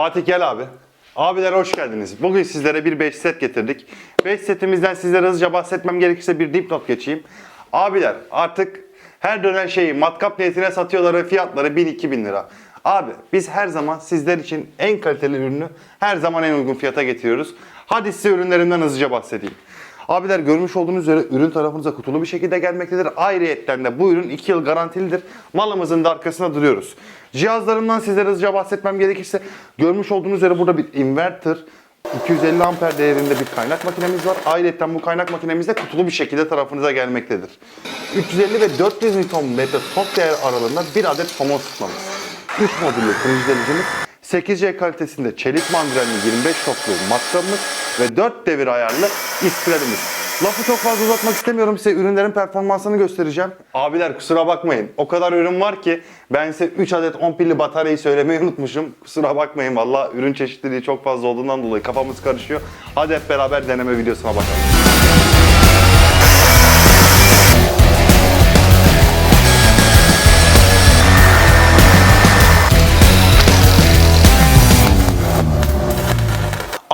Fatih gel abi. Abiler hoş geldiniz. Bugün sizlere bir 5 set getirdik. 5 setimizden sizlere hızlıca bahsetmem gerekirse bir dipnot geçeyim. Abiler artık her dönen şeyi matkap niyetine satıyorlar ve fiyatları 1000-2000 lira. Abi biz her zaman sizler için en kaliteli ürünü her zaman en uygun fiyata getiriyoruz. Hadi size ürünlerimden hızlıca bahsedeyim. Abiler görmüş olduğunuz üzere ürün tarafınıza kutulu bir şekilde gelmektedir. Ayrıyetten de bu ürün 2 yıl garantilidir. Malımızın da arkasında duruyoruz. Cihazlarımdan sizlere hızlıca bahsetmem gerekirse görmüş olduğunuz üzere burada bir inverter, 250 amper değerinde bir kaynak makinemiz var. Ayrıca bu kaynak makinemiz de kutulu bir şekilde tarafınıza gelmektedir. 350 ve 400 Nm top değer aralığında bir adet somon sıkmamız. 3 modüllü kırıcı delicimiz, 8C kalitesinde çelik mandrenli 25 toplu matkabımız ve 4 devir ayarlı ispiralimiz. Lafı çok fazla uzatmak istemiyorum size ürünlerin performansını göstereceğim. Abiler kusura bakmayın o kadar ürün var ki ben size 3 adet 10 pilli bataryayı söylemeyi unutmuşum. Kusura bakmayın valla ürün çeşitliliği çok fazla olduğundan dolayı kafamız karışıyor. Hadi hep beraber deneme videosuna bakalım.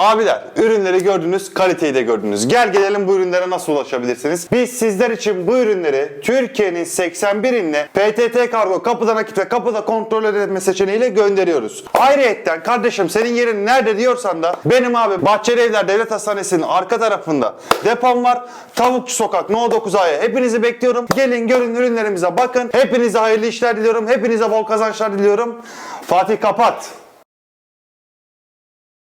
Abiler ürünleri gördünüz, kaliteyi de gördünüz. Gel gelelim bu ürünlere nasıl ulaşabilirsiniz? Biz sizler için bu ürünleri Türkiye'nin 81 iline PTT kargo kapıda nakit ve kapıda kontrol edilme seçeneğiyle gönderiyoruz. Ayrıyetten kardeşim senin yerin nerede diyorsan da benim abi Bahçeli Evler Devlet Hastanesi'nin arka tarafında depom var. Tavukçu Sokak No 9A'ya hepinizi bekliyorum. Gelin görün ürünlerimize bakın. Hepinize hayırlı işler diliyorum. Hepinize bol kazançlar diliyorum. Fatih kapat.